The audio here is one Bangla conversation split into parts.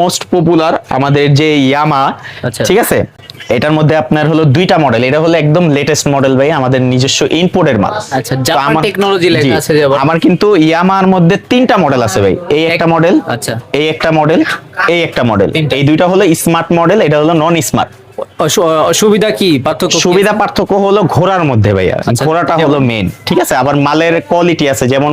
মোস্ট পপুলার আমাদের যে ইয়ামা আচ্ছা। ঠিক আছে? এটার মধ্যে আপনার হলো দুইটা মডেল এটা হলো একদম লেটেস্ট মডেল ভাই আমাদের নিজস্ব ইম্পোর্টের মাল। আচ্ছা, টেকনোলজি জাপান লেখা আছে আমার কিন্তু ইয়ামার মধ্যে তিনটা মডেল আছে ভাই। এই একটা মডেল আচ্ছা। এই একটা মডেল এই একটা মডেল এই দুইটা হলো স্মার্ট মডেল এটা হলো নন স্মার্ট সুবিধা কি? পার্থক্য? সুবিধা পার্থক্য হলো ঘোড়ার মধ্যে ভাইয়া। আচ্ছা, ঘোড়াটা হলো মেন ঠিক আছে? আবার মালের কোয়ালিটি আছে যেমন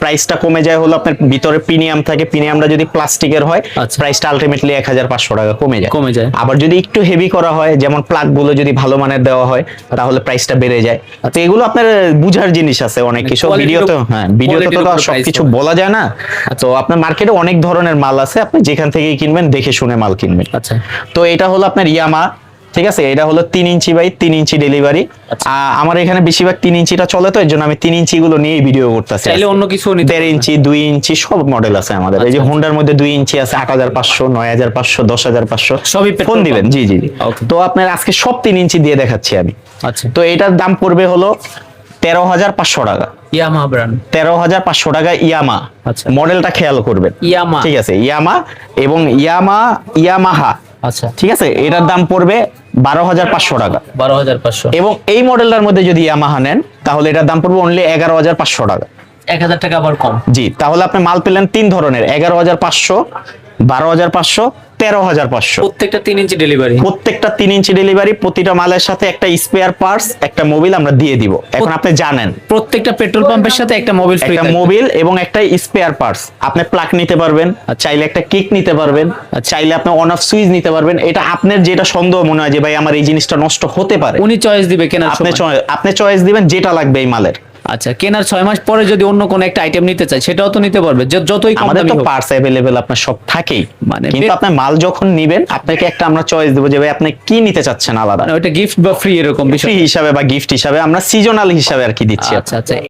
প্রাইসটা কমে যায় হলো আপনার ভিতরে প্রিমিয়াম থাকে প্রিমিয়ামটা যদি প্লাস্টিকের হয় আচ্ছা। প্রাইসটা আলটিমেটলি এক হাজার পাঁচশো টাকা কমে যায়। কমে যায়। আবার যদি একটু হেভি করা হয় যেমন প্লাগগুলো যদি ভালো মানের দেওয়া হয় তাহলে প্রাইসটা বেড়ে যায়। তো এগুলো আপনার বুঝার জিনিস আছে অনেক কিছু। quality-র ভিডিওতে হ্যাঁ ভিডিওতে তো সবকিছু বলা যায় না। তো আপনার মার্কেটে অনেক ধরনের মাল আছে আপনি যেখান থেকে কিনবেন দেখে শুনে মাল কিনবেন। আচ্ছা। তো এটা হলো আপনার ইয়ামা ঠিক আছে? এটা হলো তিন ইঞ্চি বাই তিন ইঞ্চি ডেলিভারি আচ্ছা। আমার এখানে বেশিরভাগ তিন ইঞ্চিটা চলে তো এর জন্য আমি তিন ইঞ্চি গুলো নিয়েই ভিডিও করতেছি চাইলে অন্য কিছু দেড় ইঞ্চি দুই ইঞ্চি সব মডেল আছে আমাদের। এই যে হোন্ডার মধ্যে দুই ইঞ্চি আছে আট হাজার পাঁচশো নয় হাজার পাঁচশো দশ হাজার পাঁচশো। সবই ফোন দিবেন? জি জি. তো আপনার আজকে সব তিন ইঞ্চি দিয়ে দেখাচ্ছি আমি। আচ্ছা। তো এটার দাম পড়বে হলো তেরো হাজার পাঁচশো টাকা। ইয়ামা ব্র্যান্ড তেরো হাজার পাঁচশো টাকা ইয়ামা। আচ্ছা। মডেলটা খেয়াল করবেন। ইয়ামা। ঠিক আছে ইয়ামা এবং ইয়ামা ইয়ামাহা। আচ্ছা ঠিক আছে? এটার দাম পড়বে বারো হাজার পাঁচশো টাকা। বারো হাজার পাঁচশো। এবং এই মডেলটার মধ্যে যদি ইয়ামাহা নেন তাহলে এটার দাম পড়বে অনলি এগারো হাজার পাঁচশো টাকা। এক হাজার টাকা আবার কম। জি তাহলে আপনি মাল পেলেন তিন ধরনের এগারো হাজার পাঁচশো বারো হাজার পাঁচশো তেরো হাজার পাঁচশো। প্রত্যেকটা তিন ইঞ্চি ডেলিভারি প্রত্যেকটা তিন ইঞ্চি ডেলিভারি প্রতিটা মালের সাথে একটা স্পেয়ার পার্টস একটা মোবিল আমরা দিয়ে দিব। এখন আপনি জানেন। প্রত্যেকটা পেট্রোল পাম্পের সাথে একটা মোবাইল ফ্রি একটা মোবিল এবং একটা স্পেয়ার পার্টস আপনি প্লাগ নিতে পারবেন চাইলে একটা কিক নিতে পারবেন চাইলে আপনি অন অফ সুইচ নিতে পারবেন। এটা আপনার যেটা সন্দেহ মনে হয় যে ভাই আমার এই জিনিসটা নষ্ট হতে পারে। উনি চয়েস দিবে কেনার আপনি চয়েস আপনি চয়েস দিবেন যেটা লাগবে এই মালের। আচ্ছা কেনার ছয় মাস পরে যদি অন্য কোন একটা আইটেম নিতে চাই সেটাও তো নিতে পারবে। যতই কম আমাদের দামি তো হোক। পার্টস অ্যাভেলেবেল আপনার সব থাকেই। মানে কিন্তু আপনি মাল যখন নেবেন আপনাকে একটা আমরা চয়েস দেব যে ভাই আপনি কি নিতে চাচ্ছেন আলাদা? ওটা ওইটা গিফট বা ফ্রি এরকম বিষয়। হিসাবে বা গিফট হিসাবে আমরা সিজনাল হিসাবে আর কি দিচ্ছি আচ্ছা আচ্ছা।